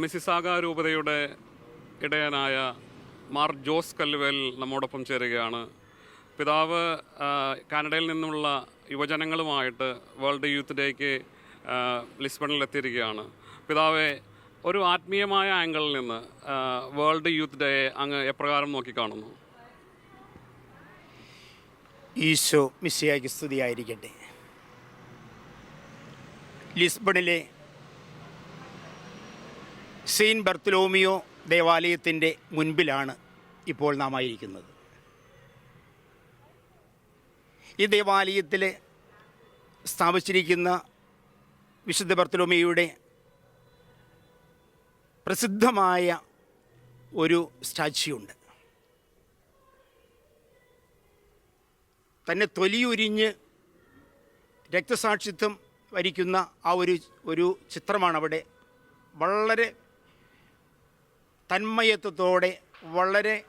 Mississauga രൂപതയുടെ ഇടയനായ മാർ ജോസ് കല്ലുവേൽ നമ്മോടൊപ്പം ചേരുകയാണ്. പിതാവ് കാനഡയിൽ നിന്നുള്ള യുവജനങ്ങളുമായിട്ട് വേൾഡ് യൂത്ത് ഡേക്ക് ലിസ്ബണിൽ എത്തിയിരിക്കുകയാണ്. പിതാവെ ഒരു ആത്മീയമായ ആംഗിളിൽ നിന്ന് വേൾഡ് യൂത്ത് ഡേയെ അങ്ങ് എപ്രകാരം നോക്കിക്കാണുന്നു? ഈശോ മിസ്സിയാക്കി സ്തുതിയായിരിക്കട്ടെ. ലിസ്ബണിലെ സെയിൻ ബർത്തലോമിയോ ദേവാലയത്തിന്റെ മുൻപിലാണ് ഇപ്പോൾ നാം ആയിരിക്കുന്നത്. ഈ ദേവാലയത്തിൽ സ്ഥാപിച്ചിരിക്കുന്ന വിശുദ്ധ ബർത്തലോമിയുടെ പ്രസിദ്ധമായ ഒരു സ്റ്റാച്യുണ്ട്. തന്നെ തൊലിയുരിഞ്ഞ് രക്തസാക്ഷിത്വം വരിക്കുന്ന ആ ഒരു ഒരു ചിത്രമാണ് അവിടെ വളരെ തന്മയത്വത്തോടെ വളരെ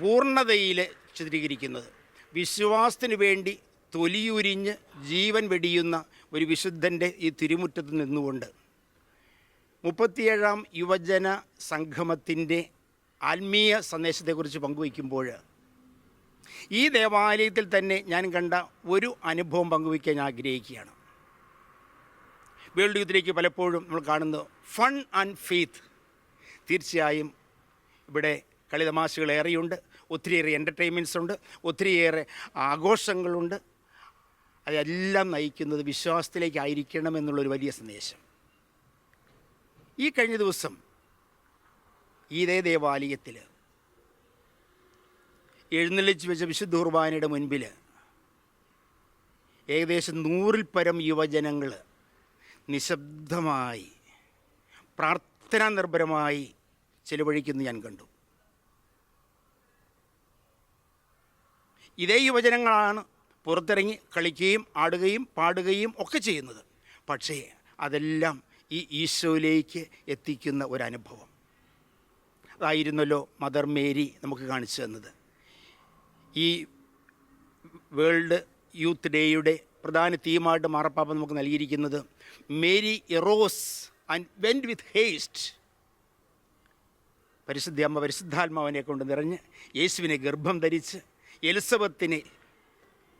പൂർണതയിൽ ചിത്രീകരിക്കുന്നത്. വിശ്വാസത്തിന് വേണ്ടി തൊലിയുരിഞ്ഞ് ജീവൻ വെടിയുന്ന ഒരു വിശുദ്ധന്റെ ഈ തിരുമുറ്റത്ത് നിന്നുകൊണ്ട് മുപ്പത്തിയേഴാം യുവജന സംഗമത്തിന്റെ ആത്മീയ സന്ദേശത്തെക്കുറിച്ച് പങ്കുവയ്ക്കുമ്പോൾ ഈ ദേവാലയത്തിൽ തന്നെ ഞാൻ കണ്ട ഒരു അനുഭവം പങ്കുവയ്ക്കാൻ ഞാൻ ആഗ്രഹിക്കുകയാണ്. വേൾഡ് യൂത്തിലേക്ക് പലപ്പോഴും നമ്മൾ കാണുന്നു ഫൺ ആൻഡ് ഫെയ്ത്ത് തീർച്ചയായും ഇവിടെ കളിതമാശകൾ ഏറെയുണ്ട് ഒത്തിരിയേറെ എന്റർടൈൻമെന്റ്സ് ഉണ്ട് ഒത്തിരിയേറെ ആഘോഷങ്ങളുണ്ട്. അതെല്ലാം നയിക്കുന്നത് വിശ്വാസത്തിലേക്കായിരിക്കണം എന്നുള്ളൊരു വലിയ സന്ദേശം. ഈ കഴിഞ്ഞ ദിവസം ഇതേ ദേവാലയത്തിൽ എഴുന്നള്ളിച്ച് വെച്ച വിശുദ്ധ കുർബാനയുടെ മുൻപിൽ ഏകദേശം നൂറിൽ പരം യുവജനങ്ങൾ നിശബ്ദമായി പ്രാർത്ഥനാ നിർഭരമായി ചെലവഴിക്കുന്നു ഞാൻ കണ്ടു. ഇതേ യുവജനങ്ങളാണ് പുറത്തിറങ്ങി കളിക്കുകയും ആടുകയും പാടുകയും ഒക്കെ ചെയ്യുന്നത്. പക്ഷേ അതെല്ലാം ഈ ഈശോയിലേക്ക് എത്തിക്കുന്ന ഒരനുഭവം. അതായിരുന്നല്ലോ മദർ മേരി നമുക്ക് കാണിച്ചു തന്നത്. ഈ വേൾഡ് യൂത്ത് ഡേയുടെ പ്രധാന തീമായിട്ട് മാറപ്പാപ്പ നമുക്ക് നൽകിയിരിക്കുന്നത് Mary arose and went with haste പരിശുദ്ധ അമ്മ പരിശുദ്ധാത്മാവിനെ കൊണ്ട് നിറഞ്ഞ് യേശുവിനെ ഗർഭം ധരിച്ച് എലിസബത്തിനെ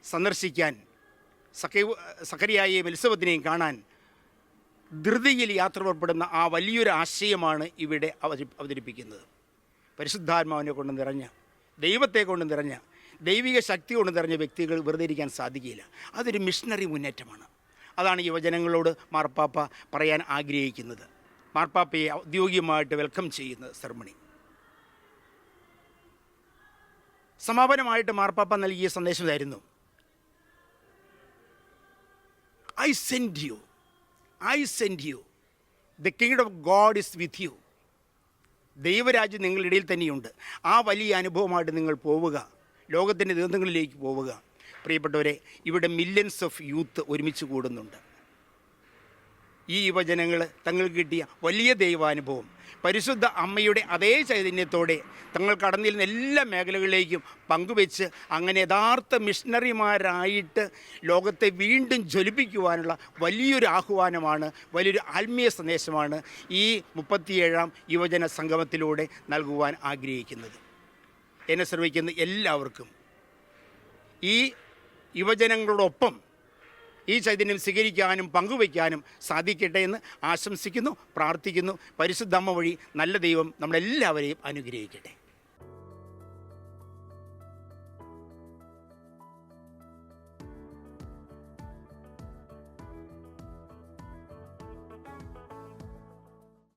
സന്ദർശിക്കാൻ സഖ സഖരിയായെയും എലിസബത്തിനെയും കാണാൻ ധൃതിയിൽ യാത്ര പുറപ്പെടുന്ന ആ വലിയൊരു ആശയമാണ് ഇവിടെ അവതരി അവതരിപ്പിക്കുന്നത്. പരിശുദ്ധാത്മാവിനെ കൊണ്ട് നിറഞ്ഞ ദൈവത്തെ കൊണ്ട് നിറഞ്ഞ ദൈവിക ശക്തി കൊണ്ട് നിറഞ്ഞ വ്യക്തികൾ വെറുതെ ഇരിക്കാൻ സാധിക്കില്ല അതൊരു മിഷണറി മുന്നേറ്റമാണ്. അതാണ് യുവജനങ്ങളോട് മാർപ്പാപ്പ പറയാൻ ആഗ്രഹിക്കുന്നത്. മാർപ്പാപ്പയെ ഔദ്യോഗികമായിട്ട് വെൽക്കം ചെയ്യുന്ന സെർമണി സമാപനമായിട്ട് മാർപ്പാപ്പ നൽകിയ സന്ദേശം ഇതായിരുന്നു. I send you I send you the kingdom of God is with you ദൈവരാജ്യം നിങ്ങളുടെ ഇടയിൽ തന്നെയുണ്ട്. ആ വലിയ അനുഭവമായിട്ട് നിങ്ങൾ പോവുക. ലോകത്തിന്റെ ദുരന്തങ്ങളിലേക്ക് പോവുക. പ്രിയപ്പെട്ടവരെ ഇവിടെ മില്യൻസ് ഓഫ് യൂത്ത് ഒരുമിച്ച് കൂടുന്നുണ്ട്. ഈ യുവജനങ്ങൾ തങ്ങൾക്ക് കിട്ടിയ വലിയ ദൈവാനുഭവം. പരിശുദ്ധ അമ്മയുടെ അതേ ചൈതന്യത്തോടെ തങ്ങൾ കടന്നിരുന്ന എല്ലാ മേഖലകളിലേക്കും പങ്കുവെച്ച് അങ്ങനെ യഥാർത്ഥ മിഷണറിമാരായിട്ട് ലോകത്തെ വീണ്ടും ജ്വലിപ്പിക്കുവാനുള്ള വലിയൊരു ആഹ്വാനമാണ് വലിയൊരു ആത്മീയ സന്ദേശമാണ് ഈ മുപ്പത്തിയേഴാം യുവജന സംഗമത്തിലൂടെ നൽകുവാൻ ആഗ്രഹിക്കുന്നത്. എന്നെ ശ്രമിക്കുന്ന എല്ലാവർക്കും ഈ യുവജനങ്ങളോടൊപ്പം ഈ ചൈതന്യം സ്വീകരിക്കാനും പങ്കുവയ്ക്കാനും സാധിക്കട്ടെ എന്ന് ആശംസിക്കുന്നു പ്രാർത്ഥിക്കുന്നു. പരിശുദ്ധമ്മ വഴി നല്ല ദൈവം നമ്മളെല്ലാവരെയും അനുഗ്രഹിക്കട്ടെ.